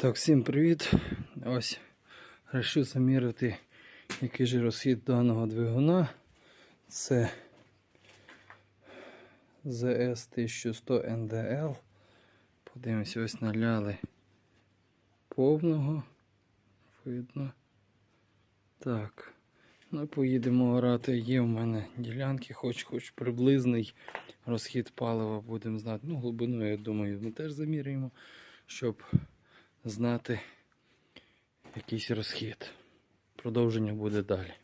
Так, всім привіт. Ось вирішив заміряти, який же розхід даного двигуна. Це ZS 1100 NDL. Подивимося, ось наляли повного. Видно. Так. Ну, поїдемо орати. Є в мене ділянки, хоч хоч приблизний розхід палива будемо знати. Ну, глибину, я думаю, ми теж заміряємо, щоб знати якийсь розхід. Продовження буде далі.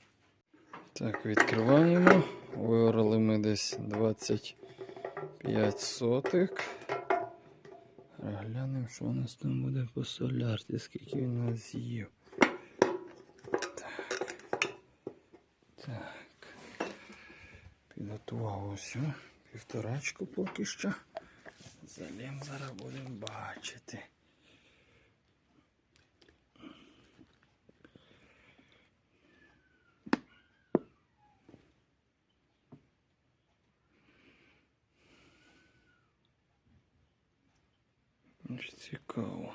Так, відкриваємо. Виорали ми десь 25 сотик. Глянемо, що у нас там буде по солярці, скільки він нас з'їв. Так. Так. Підготував ось півторачку поки що. Залім зараз будемо бачити. Аж цікаво.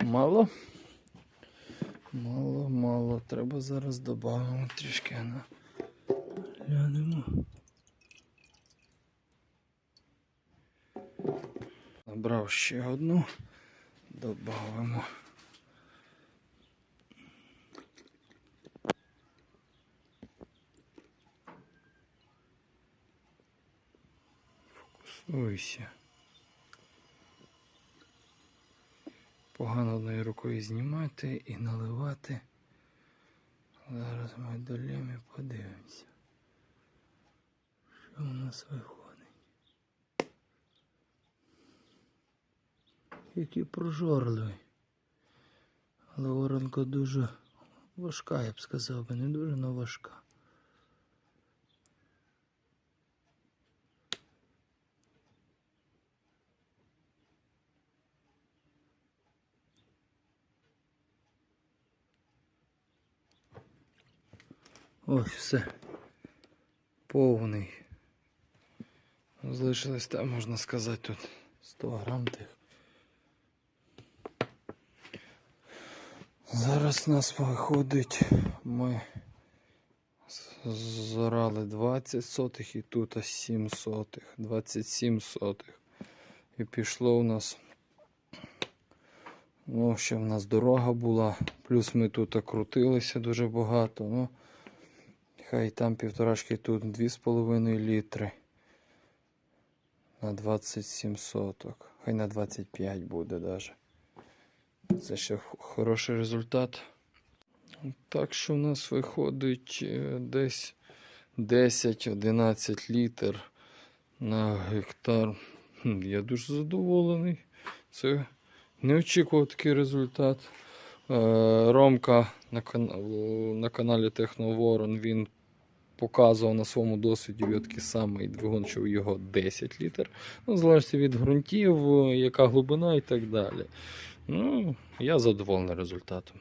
Мало? Мало, мало. Треба зараз додамо трішки. Глянемо. Набрав ще одну. Добавимо. Фокусуйся. Погано одною рукою знімати і наливати. Зараз ми долємо і подивимося. Що у нас виходить? Який прожорливий. Але воронка дуже важка, я б сказав би, не дуже, але важка. Ось все. Повний. Залишилось там, можна сказати, тут 100 грам тих. Зараз у нас виходить, ми зорали 20 сотих і тут аж 7 сотих, 27 сотих. І пішло у нас, ну, ще в нас дорога була, плюс ми тут крутилися дуже багато. Ну, хай там півторашки, тут 2,5 літри на 27 соток. Хай на 25 буде навіть. Це ще хороший результат. Так що в нас виходить е, десь 10-11 літр на гектар. Я дуже задоволений. Це не очікував такий результат. Е, Ромка на, на каналі Техноворон він показував на своєму досвіді такий самий двигун, що його 10 літр. Ну, залежить від ґрунтів, яка глибина і так далі. Ну, я задоволений результатом.